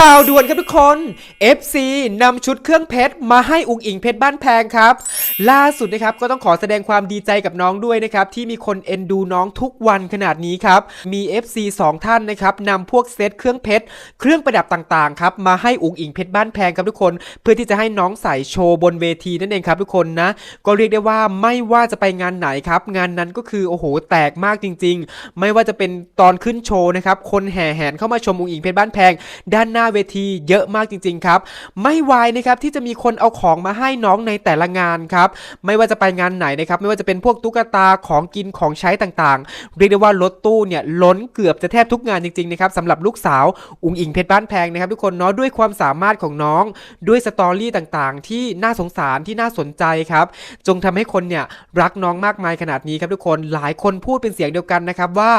ข่าวด่วนครับทุกคน FC นำชุดเครื่องเพชรมาให้อุงอิงเพชรบ้านแพงครับ ล่าสุดนะครับก็ต้องขอแสดงความดีใจกับน้องด้วยนะครับ ที่มีคนเอ็นดูน้องทุกวันขนาดนี้ครับ มี FC 2 ท่านนะครับนำพวกเซตเครื่องเพชรเครื่องประดับต่างๆครับมาให้อุงอิงเพชรบ้านแพงครับทุกคน เพื่อที่จะให้น้องใส่โชว์บนเวทีนั่นเองครับทุกคนนะ ก็เรียกได้ว่าไม่ว่าจะไปงานไหนครับ งานนั้นก็คือโอ้โหแตกมากจริง ๆ ไม่ว่าจะเป็นตอนขึ้นโชว์นะครับคนแห่แหนเข้ามาชมอุงอิงเพชรบ้านแพง ด้านหน้าเวทีเยอะมากจริง ๆ ครับ ไม่วายนะครับที่จะมีคนเอาของมาให้น้องในแต่ละงานครับ ไม่ว่าจะไปงานไหนนะครับ ไม่ว่าจะเป็นพวกตุ๊กตาของกินของใช้ต่างๆ เรียกได้ว่ารถตู้เนี่ยล้นเกือบจะแทบทุกงานจริงๆนะครับสำหรับลูกสาวอุงอิงเพชรบ้านแพงนะครับทุกคนเนาะด้วยความสามารถของน้องด้วยสตอรี่ต่างๆ ที่น่าสงสารที่น่าสนใจครับ จงทำให้คนเนี่ยรักน้องมากมายขนาดนี้ครับทุกคนหลายคนพูดเป็นเสียงเดียวกันนะครับว่า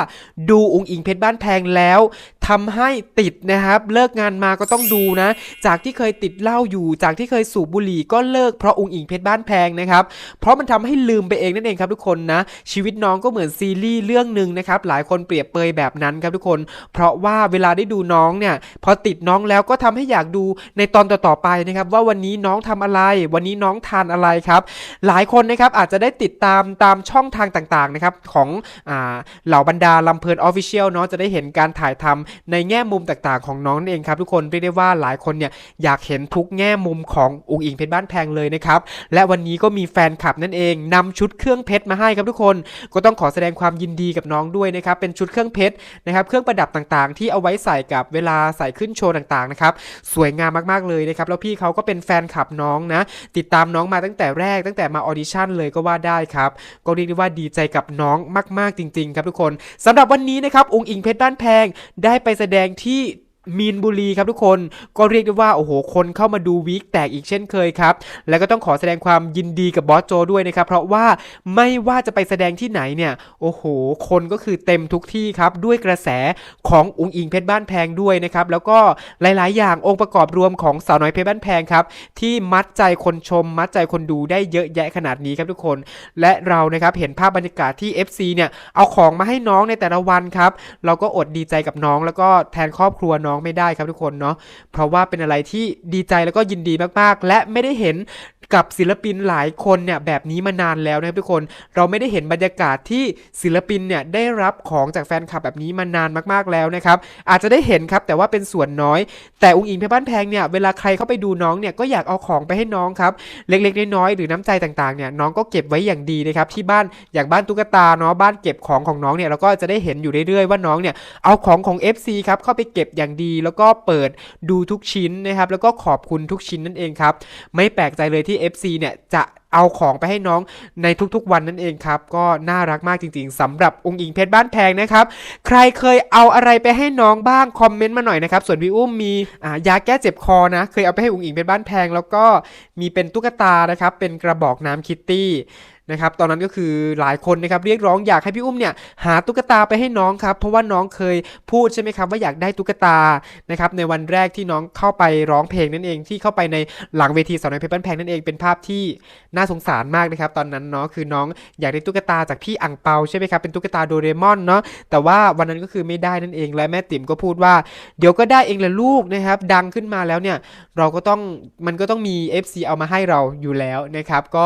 ดูอุงอิงเพชรบ้านแพงแล้วทำให้ติดนะครับเลิกงานมาก็ต้องดูนะ จากที่เคยติดเหล้าอยู่ จากที่เคยสูบบุหรี่ก็เลิกเพราะอุงอิงเพชรบ้านแพงนะครับเพราะมันทำให้ลืมไปเองนั่นเองครับทุกคนนะ ชีวิตน้องก็เหมือนซีรีส์เรื่องหนึ่งนะครับหลายคนเปรียบเปยแบบนั้นครับทุกคน เพราะว่าเวลาได้ดูน้องเนี่ยพอติดน้องแล้วก็ทำให้อยากดูในตอนต่อๆไปนะครับว่าวันนี้น้องทำอะไร วันนี้น้องทานอะไรครับหลายคนนะครับอาจจะได้ติดตามตามช่องทางต่างๆนะครับของอเหล่าบรรดาลำเพลินออฟฟิเชียลเนาะจะได้เห็นการถ่ายทำในแง่มุมต่างๆ ของน้องนั่นเองครับทุกคนเรียกได้ว่าหลายคนเนี่ยอยากเห็นทุกแง่มุมของอุงอิงเพชรบ้านแพงเลยนะครับ และวันนี้ก็มีแฟนคลับนั่นเองนำชุดเครื่องเพชรมาให้ครับทุกคน ก็ต้องขอแสดงความยินดีกับน้องด้วยนะครับ เป็นชุดเครื่องเพชรนะครับ เครื่องประดับต่างๆ ที่เอาไว้ใส่กับเวลาใส่ขึ้นโชว์ต่างๆนะครับสวยงามมากๆเลยนะครับแล้วพี่เขาก็เป็นแฟนคลับน้องนะติดตามน้องมาตั้งแต่แรกตั้งแต่มาออดิชั่นเลยก็ว่าได้ครับก็เรียกได้ว่าดีใจกับน้องมาก ๆจริง ๆ ครับทุกคนสำหรับวันนี้นะครับองค์อิงเพชรบ้านแพงได้ไปแสดงที่ มีนบุรีครับทุกคนก็เรียกได้ว่าโอ้โหคนเข้ามาดูวีคแตกอีกเช่นเคยครับ แล้วก็ต้องขอแสดงความยินดีกับบอสโจด้วยนะครับ เพราะว่าไม่ว่าจะไปแสดงที่ไหนเนี่ย โอ้โห คนก็คือเต็มทุกที่ครับ ด้วยกระแสขององค์อิงเพชรบ้านแพงด้วยนะครับ แล้วก็หลาย ๆ อย่างองค์ประกอบรวมของสาวน้อยเพชรบ้านแพงครับ ที่มัดใจคนชม มัดใจคนดูได้เยอะแยะขนาดนี้ครับทุกคน และเรานะครับเห็นภาพบรรยากาศที่ FC เนี่ยเอาของมาให้น้องในแต่ละวันครับเราก็อดดีใจกับน้อง แล้วก็แทนครอบครัวน้องไม่ได้ครับทุกคนเนาะเพราะว่าเป็นอะไรที่ดีใจแล้วก็ยินดีมากๆ และไม่ได้เห็นกับศิลปินหลายคนเนี่ยแบบนี้มานานแล้วนะครับทุกคนเราไม่ได้เห็นบรรยากาศที่ศิลปินเนี่ยได้รับของจากแฟนคลับแบบนี้มานานมากๆแล้วนะครับอาจจะได้เห็นครับแต่ว่าเป็นส่วนน้อย แต่อุ้งอิงเพชรบ้านแพงเนี่ยเวลาใครเข้าไปดูน้องเนี่ยก็อยากเอาของไปให้น้องครับเล็กๆน้อยๆหรือน้ำใจต่างๆเนี่ยน้องก็เก็บไว้อย่างดีนะครับที่บ้านอย่างบ้านตุ๊กตาเนาะบ้านเก็บของของน้องเนี่ยเราก็จะได้เห็นอยู่เรื่อยๆว่าน้องเนี่ยเอาของของ FC ครับเข้าไปเก็บอย่างดี แล้วก็เปิดดูทุกชิ้นนะครับ แล้วก็ขอบคุณทุกชิ้นนั่นเองครับ ไม่แปลกใจเลยที่ FC เนี่ยจะเอาของไปให้น้องในทุกๆวันนั่นเองครับ ก็น่ารักมากจริงๆสำหรับองค์อิงเพชรบ้านแพงนะครับ ใครเคยเอาอะไรไปให้น้องบ้างคอมเมนต์มาหน่อยนะครับ ส่วนพี่อุ้มมียาแก้เจ็บคอนะ เคยเอาไปให้องค์อิงเป็นบ้านแพง แล้วก็มีเป็นตุ๊กตานะครับ เป็นกระบอกน้ำคิตตี้ นะครับตอนนั้นก็คือหลายคนนะครับเรียกร้องอยากให้พี่อุ้มเนี่ยหาตุ๊กตาไปให้น้องครับเพราะว่าน้องเคยพูดใช่ไหมครับว่าอยากได้ตุ๊กตานะครับในวันแรกที่น้องเข้าไปร้องเพลงนั่นเอง ที่เข้าไปในหลังเวทีสาวน้อยเพชรบ้านแพงนั่นเองเป็นภาพที่น่าสงสารมากนะครับตอนนั้นเนาะคือน้องอยากได้ตุ๊กตาจากพี่อังเปาใช่ไหมครับเป็นตุ๊กตาโดเรมอนเนาะแต่ว่าวันนั้นก็คือไม่ได้นั่นเองและแม่ติ๋มก็พูดว่า เดี๋ยวก็ได้เองแหละลูกนะครับดังขึ้นมาแล้วเนี่ยเราก็ต้องมันก็ต้องมี FC เอามาให้เราอยู่แล้วนะครับก็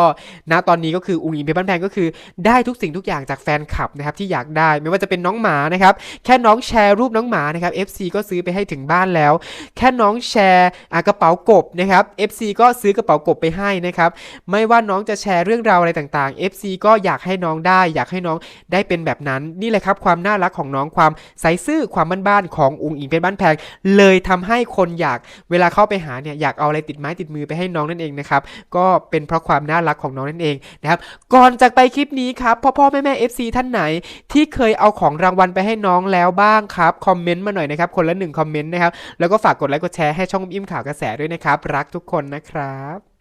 ณตอนนี้ก็คืออุงอิงเพชรบ้านแพงก็คือได้ทุกสิ่งทุกอย่างจากแฟนคลับนะครับที่อยากได้ไม่ว่าจะเป็นน้องหมานะครับแค่น้องแชร์รูปน้องหมานะครับ FC ก็ซื้อไปให้ถึงบ้านแล้ว แค่น้องแชร์อ่กระเป๋ากบนะครับ FC ก็ซื้อกระเป๋ากบไปให้นะครับไม่ว่าน้องจะแชร์เรื่องราวอะไรต่างๆ FC ก็อยากให้น้องได้ อยากให้น้องได้เป็นแบบนั้นนี่แหละครับความน่ารักของน้องความใสซื่อความบ้านๆของอุงอิงเพชรบ้านแพง เลยทำให้คนอยากเวลาเข้าไปหาเนี่ยอยากเอาอะไรติดไม้ติดมือไปให้น้องนั่นเองนะครับก็เป็นเพราะความน่ารักของน้องนั่นเองนะครับก่อนจากไปคลิปนี้ครับพ่อพ่อแม่แม่ FC ท่านไหน ที่เคยเอาของรางวัลไปให้น้องแล้วบ้างครับคอมเมนต์มาหน่อยนะครับคนละหนึ่งคอมเมนต์นะครับแล้วก็ฝากกดไลค์กดแชร์ให้ช่องอิ่มข่าวกระแสด้วยนะครับรักทุกคนนะครับ